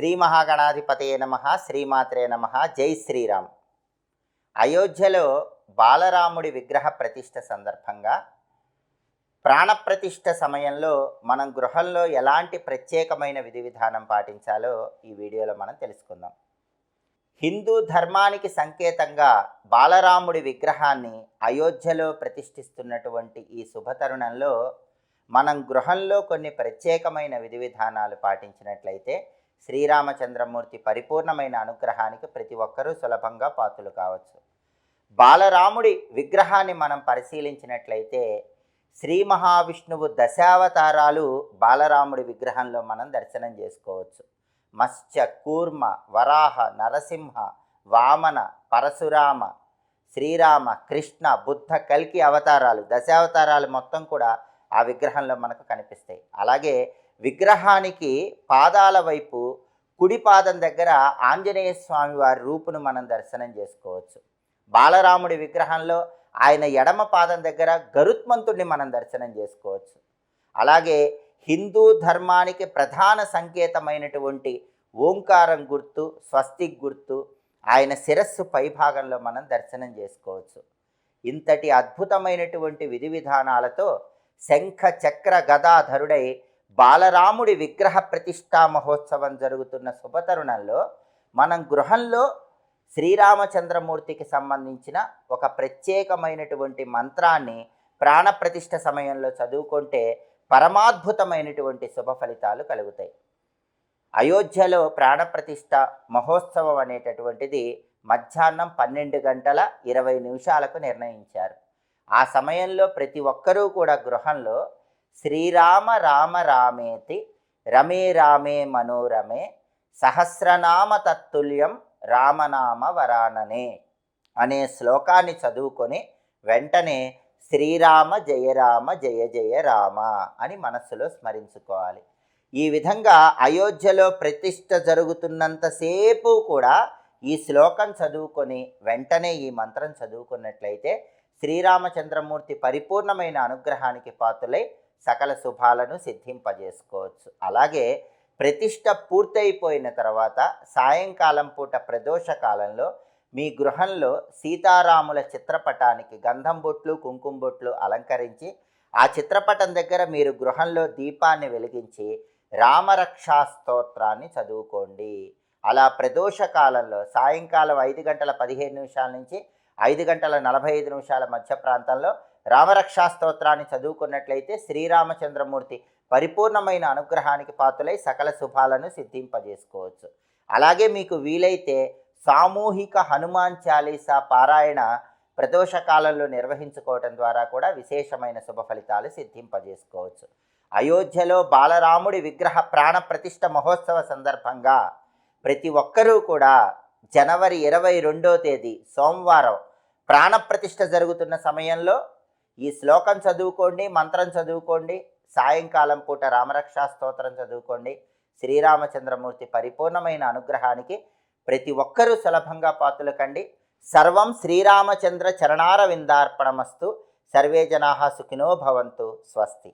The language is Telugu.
శ్రీ మహాగణాధిపతయ నమ శ్రీమాత్రే నమ జై శ్రీరామ్. అయోధ్యలో బాలరాముడి విగ్రహ ప్రతిష్ఠ సందర్భంగా ప్రాణప్రతిష్ఠ సమయంలో మనం గృహంలో ఎలాంటి ప్రత్యేకమైన విధి విధానం పాటించాలో ఈ వీడియోలో మనం తెలుసుకుందాం. హిందూ ధర్మానికి సంకేతంగా బాలరాముడి విగ్రహాన్ని అయోధ్యలో ప్రతిష్ఠిస్తున్నటువంటి ఈ శుభతరుణంలో మనం గృహంలో కొన్ని ప్రత్యేకమైన విధి విధానాలు పాటించినట్లయితే శ్రీరామచంద్రమూర్తి పరిపూర్ణమైన అనుగ్రహానికి ప్రతి ఒక్కరూ సులభంగా పాత్రలు కావచ్చు. బాలరాముడి విగ్రహాన్ని మనం పరిశీలించినట్లయితే శ్రీ మహావిష్ణువు దశావతారాలు బాలరాముడి విగ్రహంలో మనం దర్శనం చేసుకోవచ్చు. మత్స్య కూర్మ వరాహ నరసింహ వామన పరశురామ శ్రీరామ కృష్ణ బుద్ధ కల్కి అవతారాలు దశావతారాలు మొత్తం కూడా ఆ విగ్రహంలో మనకు కనిపిస్తాయి. అలాగే విగ్రహానికి పాదాల వైపు కుడి పాదం దగ్గర ఆంజనేయ స్వామి వారి రూపును మనం దర్శనం చేసుకోవచ్చు. బాలరాముడి విగ్రహంలో ఆయన ఎడమ పాదం దగ్గర గరుత్మంతుడిని మనం దర్శనం చేసుకోవచ్చు. అలాగే హిందూ ధర్మానికి ప్రధాన సంకేతమైనటువంటి ఓంకారం గుర్తు స్వస్తిక్ గుర్తు ఆయన శిరస్సు పైభాగంలో మనం దర్శనం చేసుకోవచ్చు. ఇంతటి అద్భుతమైనటువంటి విధి విధానాలతో శంఖ చక్ర గదాధరుడై బాలరాముడి విగ్రహ ప్రతిష్టా మహోత్సవం జరుగుతున్న శుభతరుణంలో మనం గృహంలో శ్రీరామచంద్రమూర్తికి సంబంధించిన ఒక ప్రత్యేకమైనటువంటి మంత్రాన్ని ప్రాణప్రతిష్ఠ సమయంలో చదువుకుంటే పరమాద్భుతమైనటువంటి శుభ ఫలితాలు కలుగుతాయి. అయోధ్యలో ప్రాణప్రతిష్ఠ మహోత్సవం అనేటటువంటిది మధ్యాహ్నం పన్నెండు గంటల ఇరవై నిమిషాలకు నిర్ణయించారు. ఆ సమయంలో ప్రతి ఒక్కరూ కూడా గృహంలో శ్రీరామ రామ రామేతి రమే రామే మనోరమే సహస్రనామ తత్తుల్యం రామనామ వరాననే అనే శ్లోకాన్ని చదువుకొని వెంటనే శ్రీరామ జయ రామ జయ జయ రామ అని మనస్సులో స్మరించుకోవాలి. ఈ విధంగా అయోధ్యలో ప్రతిష్ట జరుగుతున్నంతసేపు కూడా ఈ శ్లోకం చదువుకొని వెంటనే ఈ మంత్రం చదువుకున్నట్లయితే శ్రీరామచంద్రమూర్తి పరిపూర్ణమైన అనుగ్రహానికి పాతులై సకల శుభాలను సిద్ధింపజేసుకోవచ్చు. అలాగే ప్రతిష్ట పూర్తయిపోయిన తర్వాత సాయంకాలం పూట ప్రదోష కాలంలో మీ గృహంలో సీతారాముల చిత్రపటానికి గంధం బొట్లు కుంకుమ బొట్లు అలంకరించి ఆ చిత్రపటం దగ్గర మీరు గృహంలో దీపాన్ని వెలిగించి రామరక్షా స్తోత్రాన్ని చదువుకోండి. అలా ప్రదోష కాలంలో సాయంకాలం ఐదు గంటల పదిహేను నిమిషాల నుంచి ఐదు గంటల నలభై ఐదు నిమిషాల మధ్య ప్రాంతంలో రామరక్షా స్తోత్రాన్ని చదువుకున్నట్లయితే శ్రీరామచంద్రమూర్తి పరిపూర్ణమైన అనుగ్రహానికి పాత్రలై సకల శుభాలను సిద్ధింపజేసుకోవచ్చు. అలాగే మీకు వీలైతే సామూహిక హనుమాన్ చాలీసా పారాయణ ప్రదోష కాలంలో నిర్వహించుకోవటం ద్వారా కూడా విశేషమైన శుభ ఫలితాలు సిద్ధింపజేసుకోవచ్చు. అయోధ్యలో బాలరాముడి విగ్రహ ప్రాణ ప్రతిష్ట మహోత్సవ సందర్భంగా ప్రతి ఒక్కరూ కూడా జనవరి ఇరవై రెండో తేదీ సోమవారం ప్రాణప్రతిష్ఠ జరుగుతున్న సమయంలో ఈ శ్లోకం చదువుకోండి మంత్రం చదువుకోండి సాయంకాలం పూట రామరక్షా స్తోత్రం చదువుకోండి. శ్రీరామచంద్రమూర్తి పరిపూర్ణమైన అనుగ్రహానికి ప్రతి ఒక్కరూ సులభంగా పాతులు కండి సర్వం శ్రీరామచంద్ర చరణార విందార్పణమస్తు సర్వే జనా సుఖినో భవంతు. స్వస్తి.